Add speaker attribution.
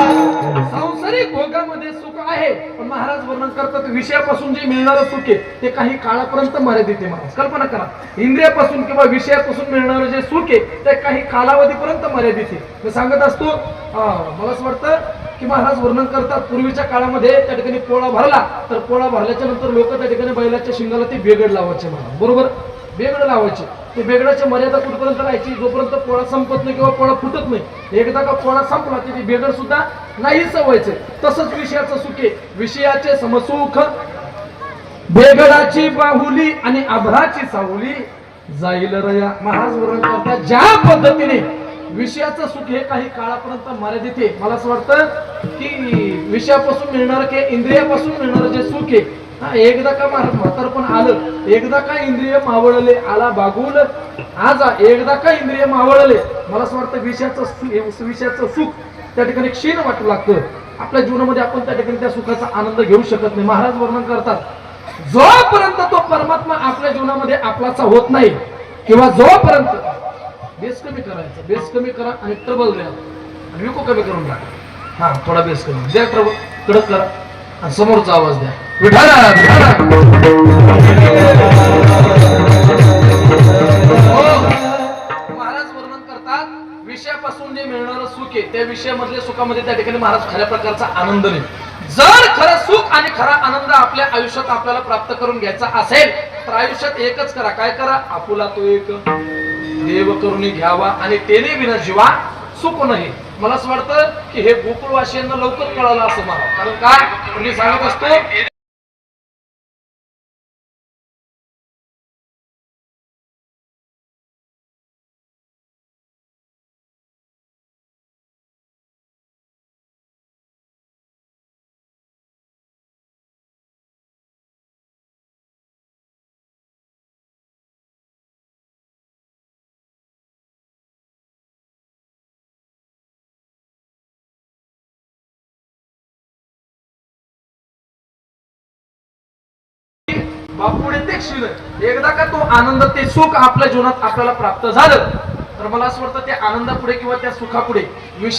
Speaker 1: सांसारिक भोगामध्ये सुख आहे पण महाराज वर्णन करतात विषयापासून जे मिळणारं सुख आहे ते काही काळापर्यंत मर्यादित आहे महाराज कल्पना करा. इंद्रियापासून किंवा विषयापासून मिळणारं जे सुख आहे ते काही कालावधीपर्यंत मर्यादित आहे. मी सांगत असतो मला असं वाटतं की महाराज वर्णन करतात पूर्वीच्या काळामध्ये त्या ठिकाणी पोळा भरला तर पोळा भरल्याच्या नंतर लोक त्या ठिकाणी बैलाच्या शिंगाला ते बेगड लावायचे महाराज बरोबर? बेगड लावायचे. ते बेगडाची मर्यादा कुठपर्यंत राहायची? जोपर्यंत पोळा संपत नाही किंवा पोळा फुटत नाही. एकदा का पोळा संपला की ते बेगड सुद्धा नाही सवायचे. तसंच विषयाचं सुखे विषयाचे समसुख बेगडाची बाहुली आणि आभराची सावली जाईल रया. महाराज ज्या पद्धतीने विषयाचं सुख हे काही काळापर्यंत मर्यादित आहे. मला असं वाटतं की विषयापासून मिळणार की इंद्रियापासून मिळणार जे सुख आहे हा एकदा का म्हातार पण आलं एकदा का इंद्रिय मावळले आला बागुल आज एकदा का इंद्रिय मावळले मला असं वाटतं विषयाचं विषयाचं सुख त्या ठिकाणी क्षीण वाटू लागतं. आपल्या जीवनामध्ये आपण त्या ठिकाणी त्या सुखाचा आनंद घेऊ शकत नाही. महाराज वर्णन करतात जोपर्यंत तो परमात्मा आपल्या जीवनामध्ये आपलाचा होत नाही किंवा जोपर्यंत बेस कमी करायचा. बेस कमी करा आणि ट्रबल द्या. आणि विको कमी करून टाका. हा थोडा बेस कमी. द्या ट्रबल कडक करा. आणि समोरचा आवाज द्या. विठाला हो. महाराज वर्णन करतात विषयापासून जे मिळणारं सुख आहे त्या विषयामधल्या सुखामध्ये त्या ठिकाणी महाराज खऱ्या प्रकारचा आनंद नाही. जर खरं सुख आणि खरा आनंद आपल्या आयुष्यात आपल्याला प्राप्त करून घ्यायचा असेल तर आयुष्यात एकच करा. काय करा? आपुला तो एक देव करून घ्यावा आणि तेने विना जीवा सुख नाही. मला असं वाटतं की हे गोकुळवासियांना लवकर कळालं असं मला कारण काय? मी सांगत असतो बापूने ते क्षीण एकदा का तो आनंद ते सुख आपल्या जीवनात आपल्याला प्राप्त झालं तर मला असं वाटतं त्या आनंदापुढे किंवा त्या सुखापुढे विषय